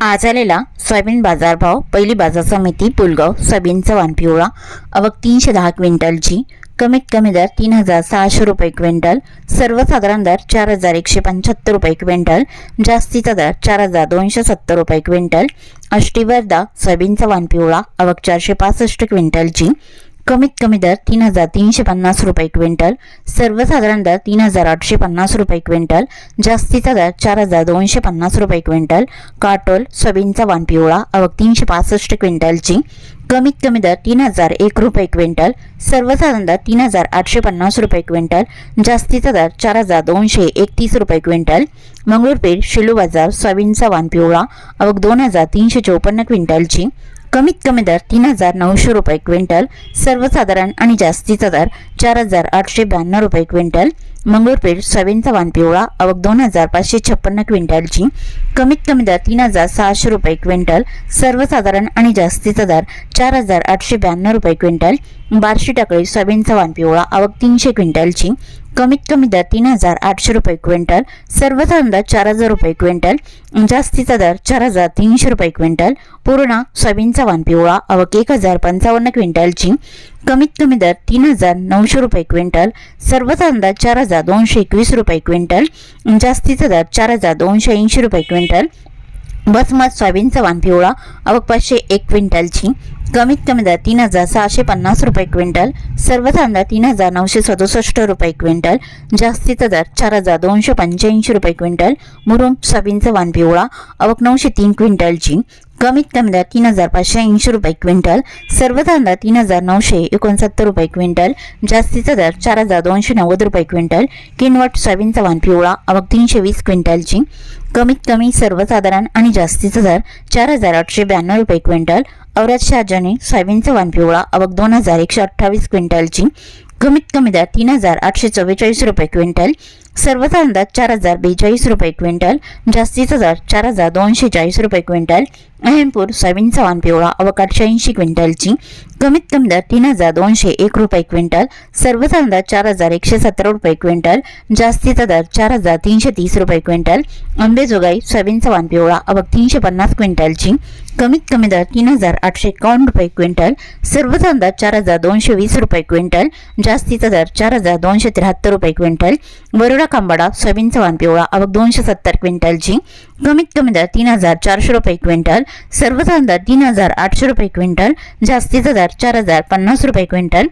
आज आलेला सोयाबीन बाजारभाव पहिली बाजार समिती पुलगाव सोयाबीनचा वाण पिवळा अवक तीनशे दहा क्विंटलची कमीत कमी दर तीन हजार सहाशे रुपये क्विंटल सर्वसाधारण दर चार हजार एकशे पंच्याहत्तर रुपये क्विंटल जास्तीचा दर चार हजार दोनशे सत्तर रुपये क्विंटल अष्टीवर्धा सोयाबीनचा वाण पिवळा अवक चारशे पासष्ट क्विंटलची कमीत कमी दर तीन हजार तीनशे पन्नास रुपये क्विंटल सर्वसाधारण दर तीन हजार आठशे पन्नास रुपये क्विंटल जास्तीचा दर चार हजार दोनशे पन्नास रुपये क्विंटल काटोल सोयाबीनचा वाण पिवळा अवक तीनशे पासष्ट क्विंटलची कमीत कमी दर तीन हजार एक रुपये क्विंटल सर्वसाधारण दर तीन हजार आठशे पन्नास रुपये क्विंटल जास्तीचा दर चार हजार दोनशे एकतीस रुपये क्विंटल मंगळूरपेठ शिलू बाजार सोयाबीनचा वाण पिवळा अवघ दोन हजार तीनशे चौपन्न क्विंटलची कमीत कमी दर तीन हजार नऊशे रुपये क्विंटल सर्वसाधारण आणि जास्तीचा दर चार हजार आठशे ब्याण्णव रुपये क्विंटल मंगळूरपेठ सोयाबीनचा वाण पिवळा अवक दोन हजार पाचशे छप्पन्न क्विंटलची. कमीत कमी दर तीन हजार सहाशे रुपये क्विंटल. सर्वसाधारण आणि जास्तीचा दर चार हजार आठशे ब्याण्णव रुपये क्विंटल. बार्शी टाकळी सोयाबीनचा वाण पिवळा अवक तीनशे क्विंटलची. कमीत कमी दर तीन हजार आठशे रुपये क्विंटल सर्वसाधारण दर चार हजार रुपये क्विंटल जास्तीचा दर चार हजार तीनशे रुपये क्विंटल पूर्ण सोयाबीनचा वाण पिवळा अवक एक हजार पंचावन्न क्विंटलची कमीत कमी दर तीन हजार नऊशे रुपये क्विंटल सर्वसाधारण दर चार हजार दोनशे एकवीस रुपये क्विंटल जास्तीचा दर चार हजार दोनशे ऐंशी रुपये क्विंटल बसमत सोयाबीनचा वाण पिवळा अवक पाचशे एक क्विंटलची कमीत कमी दर तीन हजार सहाशे पन्नास रुपये क्विंटल सर्व कांदा तीन हजार नऊशे सदुसष्ट रुपये क्विंटल जास्तीचा दर चार हजार दोनशे पंच्याऐंशी रुपये क्विंटल मुरुम सोयाबीनचा वाण पिवळा अवक नऊशे तीन क्विंटलची कमीत कमी दर तीन हजार पाचशे ऐंशी रुपये क्विंटल सर्व कांदा तीन हजार नऊशे एकोणसत्तर रुपये क्विंटल जास्तीचा दर चार हजार दोनशे नव्वद रुपये क्विंटल किनवट सोयाबीनचा वाण पिवळा अवक तीनशे वीस क्विंटलची कमीत कमी सर्वसाधारण आणि जास्तीचा दर चार हजार आठशे ब्याण्णव रुपये क्विंटल औरत शहाजाने सोयाबीनचा वाण पिवळा अवक दोन हजार एकशे अठ्ठावीस क्विंटलची. कमीत कमी दर तीन हजार आठशे चव्वेचाळीस रुपये क्विंटल सर्वसाधारण दर चार हजार बेचाळीस रुपये क्विंटल जास्तीचा दर चार हजार दोनशे चाळीस रुपये क्विंटल अहेमपूर सोयाबीनचा वाण पिवळा अवक आठशे ऐंशी क्विंटलची. कमीत कमी दर तीन हजार दोनशे एक रुपये क्विंटल सर्वसाधारण दर चार हजार एकशे सतरा रुपये क्विंटल जास्तीचा दर चार हजार तीनशे तीस रुपये क्विंटल अंबेजोगाई सोयाबीनचा वाण पिवळा अवक तीनशे पन्नास क्विंटलची कमीत कमी दर तीन हजार आठशे एकावन्न रुपये क्विंटल सर्वसाधारण दर चार हजार दोनशे वीस रुपये क्विंटल जास्तीचा दर चार हजार दोनशे त्र्याहत्तर रुपये क्विंटल वरुडा कांबाडा सोयाबीनचा वाण पिवळा अवक दोनशे सत्तर क्विंटलची कमीत कमी दर तीन हजार चारशे रुपये क्विंटल सर्वसाधारण दर तीन हजार आठशे रुपये क्विंटल जास्तीचा दर चार हजार पन्नास रुपये क्विंटल.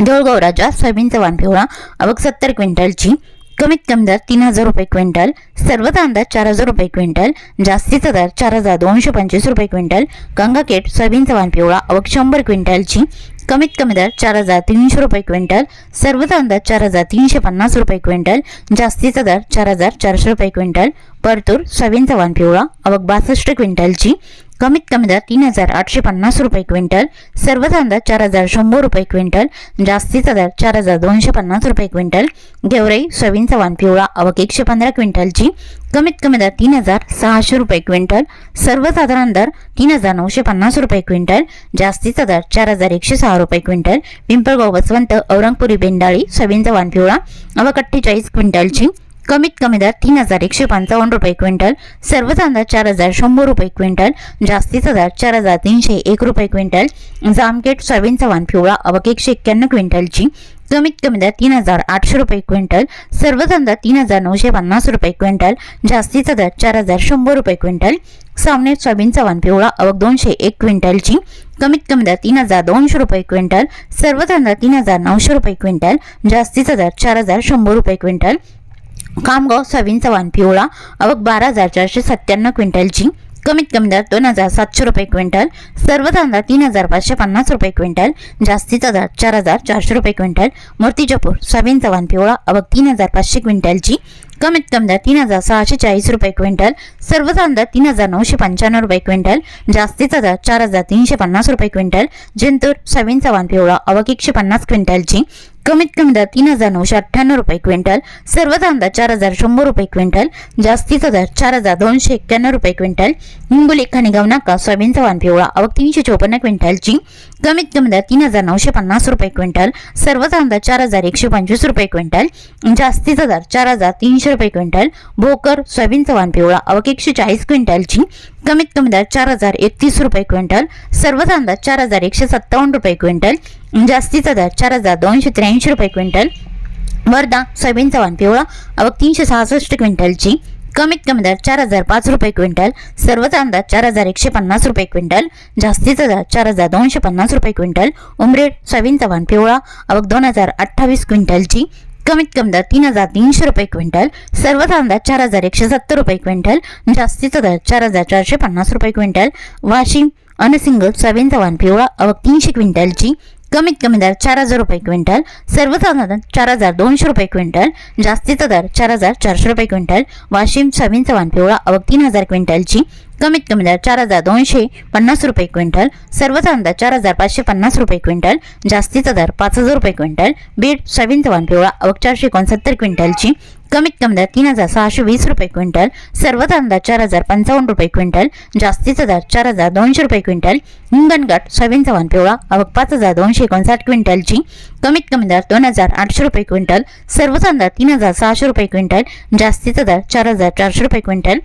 देऊळगाव राजा सोयाबीनचा वाण पिवळा अवक सत्तर क्विंटलची. कमीत कमी दर तीन हजार रुपये क्विंटल. सर्वसाधारण अंदाज चार हजार रुपये क्विंटल. जास्तीचा दर चार हजार दोनशे पंचवीस रुपये क्विंटल. गंगाकेट सोयाबीनचा वाण पिवळा अवक शंभर क्विंटलची. कमीत कमी दर चार हजार तीनशे रुपये क्विंटल. सर्वसाधारण दर चार हजार तीनशे पन्नास रुपये क्विंटल. जास्तीचा दर चार हजार चारशे रुपये क्विंटल. परतूर सोयाबीनचा वाण पिवळा अवक बासष्ट क्विंटलची. कमीत कमी दर तीन हजार आठशे पन्नास रुपये क्विंटल सर्वसाधारण दर चार हजार शंभर रुपये क्विंटल जास्तीचा दर चार हजार दोनशे पन्नास रुपये क्विंटल गेवराई सोयाबीन चव्हाण पिवळा अवक एकशे पंधरा क्विंटलची कमीत कमी दर तीन हजार सहाशे रुपये क्विंटल सर्वसाधारण दर तीन हजार नऊशे पन्नास रुपये क्विंटल जास्तीचा दर चार हजार एकशे सहा रुपये क्विंटल पिंपळगाव वसवंत औरंगपुरी बेंडाळी सोयाबीन चव्हाण पिवळा अवक अठ्ठेचाळीस क्विंटलची कमीत कमी दर तीन हजार एकशे पंचावन्न रुपये क्विंटल सर्व दर चार हजार शंभर रुपये क्विंटल जास्तीचा दर चार हजार तीनशे एक रुपये क्विंटल जामखेड सोयाबीन चव्हाण पिवळा अवक एकशे एक्क्याण्णव क्विंटलची कमीत कमी दर तीन हजार आठशे रुपये क्विंटल सर्व दर तीन हजार नऊशे पन्नास रुपये क्विंटल जास्तीचा दर चार हजार शंभर रुपये क्विंटल सामने सोयाबीन चव्हाण पिवळा अवक दोनशे एक क्विंटलची कमीत कमी दर तीन हजार दोनशे रुपये क्विंटल सर्व दर तीन हजार नऊशे रुपये क्विंटल जास्तीचा दर चार हजार शंभर रुपये क्विंटल कामगाव सोयाबीनचा चव्हाण पिवळा अवक बारा हजार चारशे सत्त्याण्णव क्विंटलची कमीत कमी दर दोन हजार सातशे रुपये क्विंटल सर्व तांदळा तीन हजार पाचशे पन्नास रुपये क्विंटल जास्तीचा दर चार हजार चारशे रुपये क्विंटल मूर्तिजापूर सोयाबीन चव्हाण पिवळा अवघ तीन हजार पाचशे क्विंटलची कमीत कमी द्या तीन हजार सहाशे चाळीस रुपये क्विंटल सर्व तांदळा तीन हजार नऊशे पंच्याण्णव रुपये क्विंटल जास्तीचा दर चार हजार तीनशे पन्नास रुपये क्विंटल जिंतूर सवीन चव्हाण पिवळा अवघ एकशे पन्नास क्विंटलची कमीत कमी दर तीन हजार नऊशे अठ्ठ्याण्णव रुपये क्विंटल सर्व कांदा चार हजार शंभर रुपये क्विंटल जास्तीचा दर चार हजार दोनशे एक्क्याण्णव रुपये क्विंटल हिंगोली खाणेगाव नाका सोयाबीन चव्हाण पिवळा अवक तीनशे चोपन्न क्विंटलची कमीत कमी दर तीन हजार नऊशे पन्नास रुपये क्विंटल सर्व कांदा चार हजार एकशे पंचवीस रुपये क्विंटल जास्तीचा दर चार हजार तीनशे रुपये क्विंटल भोकर सोयाबीन वाण पिवळा अवघ एकशे चाळीस क्विंटलची कमीत कमी दर चार हजार एकतीस रुपये क्विंटल सर्व कांदा चार हजार एकशे सत्तावन्न रुपये क्विंटल जास्तीचा दर चार हजार दोनशे त्र्याऐंशी रुपये क्विंटल वर्धा सोयाबीन वाण पिवळा अवघ तीनशे सहासष्ट क्विंटलची कमीत कमी दर चार हजार पाच रुपये क्विंटल सर्व कांदा चार हजार एकशे पन्नास रुपये क्विंटल जास्तीचा दर चार हजार दोनशे पन्नास रुपये क्विंटल उमरेड सोयाबीनचा वाण पिवळा अवघ दोन हजार अठ्ठावीस क्विंटलची कमीत कमी दर तीन हजार तीनशे रुपये क्विंटल सर्व कांदा चार हजार एकशे सत्तर रुपये क्विंटल जास्तीचा दर चार हजार चारशे पन्नास रुपये क्विंटल वाशिम अनसिंग सोयाबीन चव्हाण पिवळा अवघ तीनशे क्विंटलची कमीत कमी दर चार हजार रुपये क्विंटल सर्वसाधारण चार हजार दोनशे रुपये क्विंटल जास्तीचा दर चार हजार चारशे रुपये क्विंटल वाशिम सोयाबीन चव्हाण पिवळा अवघ तीन हजार क्विंटलची कमीत कमी दर चार हजार दोनशे पन्नास रुपये क्विंटल सर्व कांदा चार हजार पाचशे पन्नास रुपये क्विंटल जास्तीचा दर पाच हजार रुपये क्विंटल बीड सोयाबीन चव्हाण पिवळा अवघ चारशे एकोणसत्तर क्विंटलची कमीत कमी दर तीन हजार सहाशे वीस रुपये क्विंटल सर्व कांदा चार हजार पंचावन्न रुपये क्विंटल जास्तीचा दर चार हजार दोनशे रुपये क्विंटल हिंगणघाट सोयाबीन चव्हाण पिवळा अवघ पाच हजार दोनशे एकोणसाठ क्विंटलची कमीत कमी दर दोन हजार आठशे रुपये क्विंटल सर्व कांदा तीन हजार सहाशे रुपये क्विंटल जास्तीचा दर चार हजार चारशे रुपये क्विंटल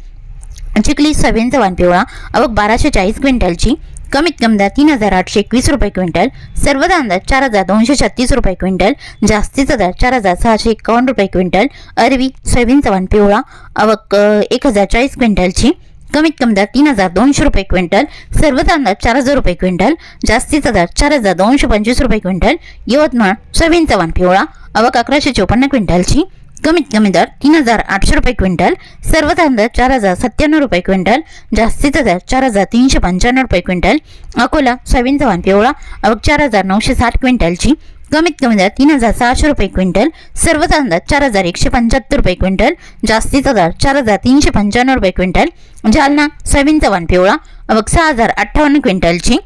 चिखली सोयाबीन चव्हाण पिवळा अवघ बाराशे चाळीस क्विंटलची कमीत कमी दर तीन हजार आठशे एकवीस रुपये क्विंटल सर्व अंदाज चार हजार दोनशे छत्तीस रुपये क्विंटल जास्तीचा दर चार हजार सहाशे एकावन्न रुपये क्विंटल अरवी सोयाबीन चव्हाण पिवळा अवक एक हजार चाळीस क्विंटलची. कमीत कमी दर तीन हजार दोनशे रुपये क्विंटल सर्व अंदाज चार हजार रुपये क्विंटल जास्तीचा दर चार हजार दोनशे पंचवीस रुपये क्विंटल यवतमाळ सोयाबीन चव्हाण पिवळा अवक अकराशे चोपन्न क्विंटलची. कमीत कमी दर तीन हजार आठशे रुपये क्विंटल सर्व दर चार हजार सत्त्याण्णव रुपये क्विंटल जास्तीचा दर चार हजार तीनशे पंच्याण्णव रुपये क्विंटल अकोला सोयाबीन चव्हाण पिवळा अवघ चार हजार नऊशे साठ क्विंटलची कमीत कमी दर तीन हजार सहाशे रुपये क्विंटल सर्व दर चार हजार एकशे पंच्याहत्तर रुपये क्विंटल जास्तीचा दर चार हजार तीनशे पंच्याण्णव रुपये क्विंटल जालना सोयाबीन चव्हाण पिवळा अवघ सहा हजार अठ्ठावन्न क्विंटलची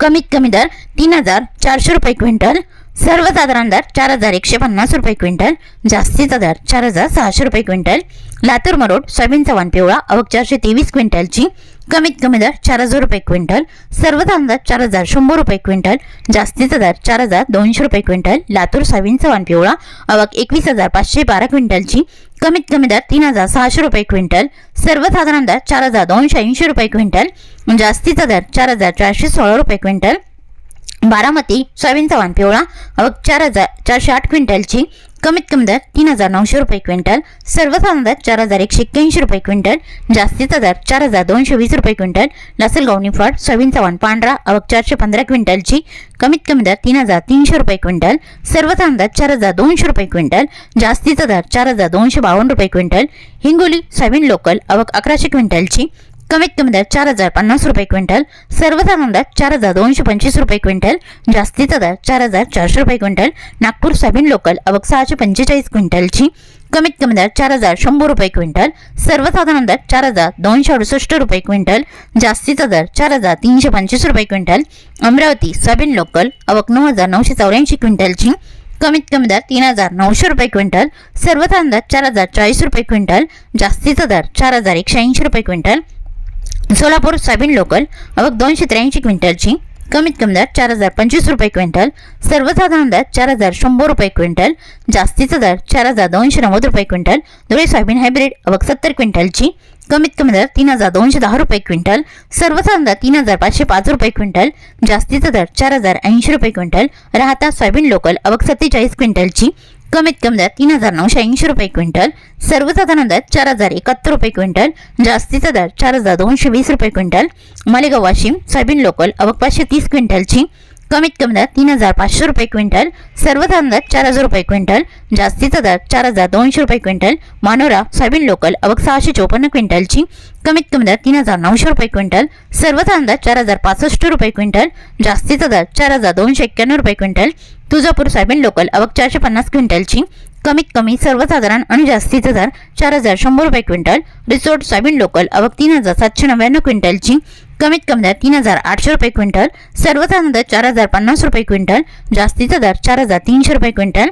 कमीत कमी दर तीन हजार चारशे रुपये क्विंटल सर्वसाधारण दर चार हजार एकशे पन्नास रुपये क्विंटल जास्तीचा दर चार हजार सहाशे रुपये क्विंटल. लातूर मरोड सोयाबीन चव्हाण पिवळा अवघ चारशे तेवीस क्विंटलची कमीत कमी दर चार हजार रुपये क्विंटल. सर्व दर चार हजार शंभर रुपये क्विंटल जास्तीचा दर चार हजार दोनशे रुपये क्विंटल. लातूर सोयाबीन चव्हाण पिवळा अवघ एकवीस हजार पाचशे बारा क्विंटलची कमीत कमी दर तीन हजार सहाशे रुपये क्विंटल. सर्वसाधारण दर चार हजार दोनशे ऐंशी रुपये क्विंटल जास्तीचा दर चार हजार चारशे सोळा रुपये क्विंटल. बारामती सोयाबीन चव्हाण पिवळा. अवघ चार हजार चारशे आठ क्विंटलची. कमीत कमी दर तीन हजार नऊशे रुपये क्विंटल. सर्वसाधारण दर चार हजार एकशे एक्क्याऐंशी रुपये क्विंटल. जास्तीचा दर चार हजार दोनशे वीस रुपये क्विंटल. लासलगाव निफाड सोयाबीन चव्हाण पांढरा. अवघ चारशे पंधरा क्विंटलची. कमीत कमी दर तीन हजार तीनशे रुपये क्विंटल. सर्वसाधारण दर चार हजार दोनशे रुपये क्विंटल. जास्तीचा दर चार हजार दोनशे बावन्न रुपये क्विंटल. हिंगोली सोयाबीन लोकल अवघ अकराशे क्विंटलची. कमीत कमी दर चार हजार पन्नास रुपये क्विंटल सर्वसाधारण दर चार हजार दोनशे पंचवीस रुपये क्विंटल जास्तीचा दर चार हजार चारशे रुपये क्विंटल नागपूर सोयाबीन लोकल अवक सहाशे पंचेचाळीस क्विंटलची कमीत कमी दर चार हजार शंभर रुपये क्विंटल सर्वसाधारण दर चार हजार दोनशे अडुसष्ट रुपये क्विंटल जास्तीचा दर चार हजार तीनशे पंचवीस रुपये क्विंटल अमरावती सोयाबीन लोकल अवक नऊ हजार नऊशे चौऱ्याऐंशी क्विंटलची कमीत कमी दर तीन हजार नऊशे रुपये क्विंटल सर्वसाधारण दर चार हजार चाळीस रुपये क्विंटल जास्तीचा दर चार हजार एकशे ऐंशी रुपये क्विंटल सोलापूर सोयाबीन लोकल अवघ दोनशे त्र्याऐंशी क्विंटलची कमीत कमी दर चार हजार पंचवीस रुपये क्विंटल सर्वसाधारण दर चार हजार शंभर रुपये क्विंटल जास्तीचा दर चार हजार दोनशे नव्वद रुपये क्विंटल धुळे सोयाबीन हायब्रिड अवघ सत्तर क्विंटलची कमीत कमी दर तीन हजार दोनशे दहा रुपये क्विंटल सर्वसाधारण दर तीन हजार पाचशे पाच रुपये क्विंटल जास्तीचा दर चार हजार ऐंशी रुपये क्विंटल राहता सोयाबीन लोकल अवघ सत्तेचाळीस क्विंटलची कमीत कमी दर तीन हजार नऊशे ऐंशी रुपये क्विंटल सर्वसाधारण दर चार हजार एकाहत्तर रुपये क्विंटल जास्तीचा दर चार हजार दोनशे वीस रुपये quintal Malegaon Washim soybean local अवक पाचशे तीस क्विंटलची कमीत कमी दर तीन हजार पाचशे रुपये क्विंटल सर्व दर चार हजार रुपये क्विंटल जास्तीचा दर चार हजार दोनशे रुपये क्विंटल मानोरा सोयाबीन लोकल अवघ सहाशे चोपन्न क्विंटलची कमीत कमी दर तीन हजार नऊशे रुपये क्विंटल सर्व दर चार हजार पासष्ट रुपये क्विंटल जास्तीचा दर चार हजार दोनशे एक्क्याण्णव रुपये क्विंटल तुळजापूर सोयाबीन लोकल अवक चारशे पन्नास क्विंटलची कमीत कमी सर्वसाधारण आणि जास्तीचा दर चार हजार शंभर रुपये क्विंटल रिसोर्ट सोयाबीन लोकल अवक तीन हजार सातशे नव्याण्णव क्विंटलची कमीत कमी दर तीन हजार आठशे रुपये क्विंटल सर्वसाधारण दर चार हजार पन्नास रुपये क्विंटल जास्तीचा दर चार हजार तीनशे रुपये क्विंटल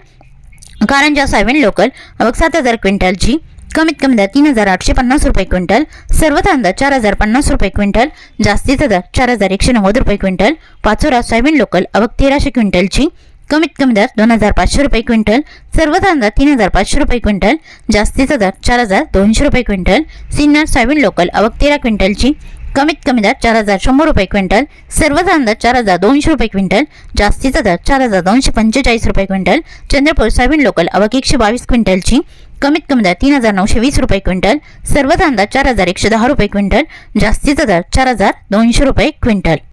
कारंजा सोयाबीन लोकल अवक सात हजार क्विंटलची कमीत कमी दर तीन हजार आठशे पन्नास रुपये क्विंटल सर्वसाधारण दर चार हजार पन्नास रुपये क्विंटल जास्तीचा दर चार हजार एकशे नव्वद रुपये क्विंटल पाचोरा सोयाबीन लोकल अवक तेराशे क्विंटलची कमीत कमी दर दोन हजार पाचशे रुपये क्विंटल सर्वसाधारण दर तीन हजार पाचशे रुपये क्विंटल जास्तीचा दर चार हजार दोनशे रुपये क्विंटल सिन्नर सोयाबीन लोकल अवक तेरा क्विंटलची कमीत कमी दर चार हजार शंभर रुपये क्विंटल सर्व दर चार हजार दोनशे रुपये क्विंटल जास्तीचा दर चार हजार दोनशे पंचेचाळीस रुपये क्विंटल चंद्रपूर सोयाबीन लोकल अवक एकशे बावीस क्विंटलची कमीत कमी दर तीन हजार नऊशे वीस रुपये क्विंटल सर्वसाधारण दर चार हजार एकशे दहा रुपये क्विंटल जास्तीचा दर चार हजार दोनशे रुपये क्विंटल.